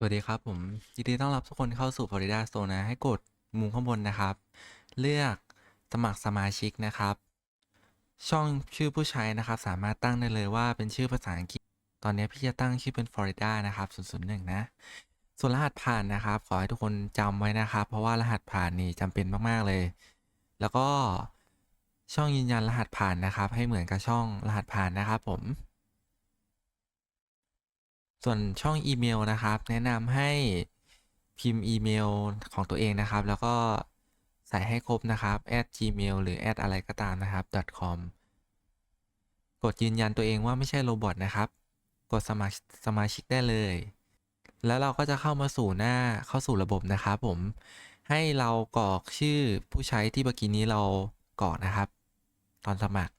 สวัสดีครับผม ยินดีต้อนรับทุกคนเข้าสู่ Florida Zone นะให้กดมุมข้างบนนะครับ เลือกสมัครสมาชิกนะครับ ช่องชื่อผู้ใช้นะครับ สามารถตั้งได้เลยว่าเป็นชื่อภาษาอังกฤษ ตอนนี้พี่จะตั้งชื่อเป็น Florida นะครับ001 นะ ส่วนรหัสผ่านนะครับ ขอให้ทุกคนจำไว้นะครับ เพราะว่ารหัสผ่านนี่จำเป็นมากๆเลย แล้วก็ช่องยืนยันรหัสผ่านนะครับ ให้เหมือนกับช่องรหัสผ่านนะครับผม ส่วนช่องอีเมลนะครับ แนะนำให้พิมพ์อีเมลของตัวเองนะครับ แล้วก็ใส่ให้ครบนะครับ @gmail หรืออะไรก็ตามนะครับ .com กดยืนยันตัวเองว่าไม่ใช่โรบอทนะครับ กดสมัครสมาชิกได้เลย แล้วเราก็จะเข้ามาสู่หน้าเข้าสู่ระบบนะครับผม ให้เรากรอกชื่อผู้ใช้ที่เมื่อกี้นี้เรากรอกนะครับ ตอนสมัคร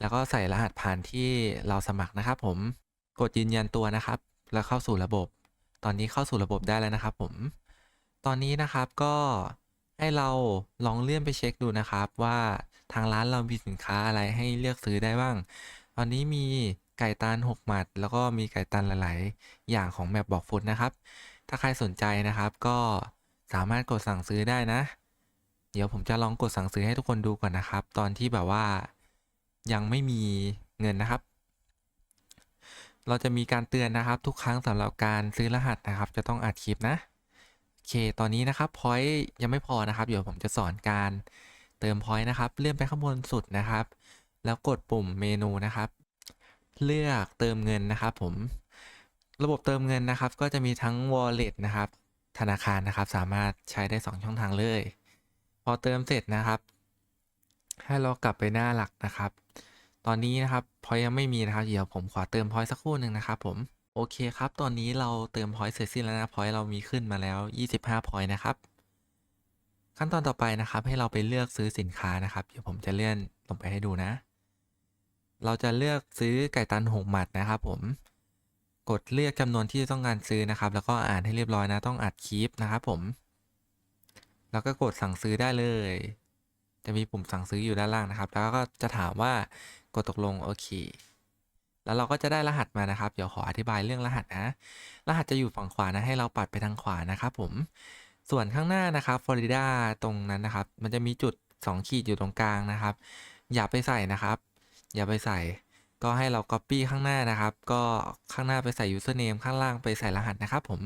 แล้วก็ใส่รหัสผ่านที่เราสมัครนะครับผม กดยืนยันตัวนะครับ แล้วเข้าสู่ระบบ ตอนนี้เข้าสู่ระบบได้แล้วนะครับ ผม ตอนนี้นะครับก็ให้เราลองเลื่อนไปเช็คดูนะครับ ว่าทางร้านเรามีสินค้าอะไรให้เลือกซื้อได้บ้าง ตอนนี้มีไก่ตันหกหมัด แล้วก็มีไก่ตันหลาย ๆ อย่างของแมปบอกฟุตนะครับ ถ้าใครสนใจนะครับก็สามารถกดสั่งซื้อได้นะ เดี๋ยวผมจะลองกดสั่งซื้อให้ทุกคนดูก่อนนะครับ ตอนที่แบบว่ายังไม่มีเงินนะครับ เราจะมีการเตือนนะครับทุกครั้งสำหรับการซื้อรหัสนะครับ จะต้องอัดคลิปนะโอเค ตอนนี้นะครับพอยต์ยังไม่พอนะครับ เดี๋ยวผมจะสอนการเติมพอยต์นะครับเลื่อนไปข้างบนสุดนะครับ แล้วกดปุ่มเมนูนะครับ เลือกเติมเงินนะครับ ผม ระบบเติมเงินนะครับ ก็จะมีทั้ง wallet นะครับ ธนาคารนะครับ สามารถใช้ได้ 2 ช่องทางเลย พอเติมเสร็จนะครับ ให้เรากลับไปหน้าหลักนะครับ ตอนนี้นะครับพอยยังไม่มีนะครับเดี๋ยวผมขอเติมพอยสักครู่หนึ่งนะครับผมโอเคครับ ตอนนี้เราเติมพอยเสร็จสิ้นแล้วนะพอยเรามีขึ้นมาแล้ว 25พอยนะครับ ขั้นตอนต่อไปนะครับ ให้เราไปเลือกซื้อสินค้านะครับ เดี๋ยวผมจะเลื่อนลงไปให้ดูนะ เราจะเลือกซื้อไก่ตันหกหมัดนะครับผม กดเลือกจำนวนที่ต้องการซื้อนะครับ แล้วก็อ่านให้เรียบร้อยนะ ต้องอัดคลิปนะครับผม แล้วก็กดสั่งซื้อได้เลย จะมีปุ่มสั่งซื้ออยู่ด้านล่างนะครับ แล้วก็จะถามว่า ดตกลงโอเค แล้วเราก็จะได้รหัสมานะครับ เดี๋ยวขออธิบายเรื่องรหัสนะ รหัสจะอยู่ฝั่งขวานะให้เราปัดไปทางขวานะครับผม ส่วนข้างหน้านะครับฟลอริดาตรงนั้นนะครับ มันจะมีจุด 2 ขีดอยู่ตรงกลางนะครับ อย่าไปใส่นะครับ อย่าไปใส่ ก็ให้เรา Copy ข้างหน้านะครับ ก็ข้างหน้าไปใส่ username ข้างล่างไปใส่รหัสนะครับผม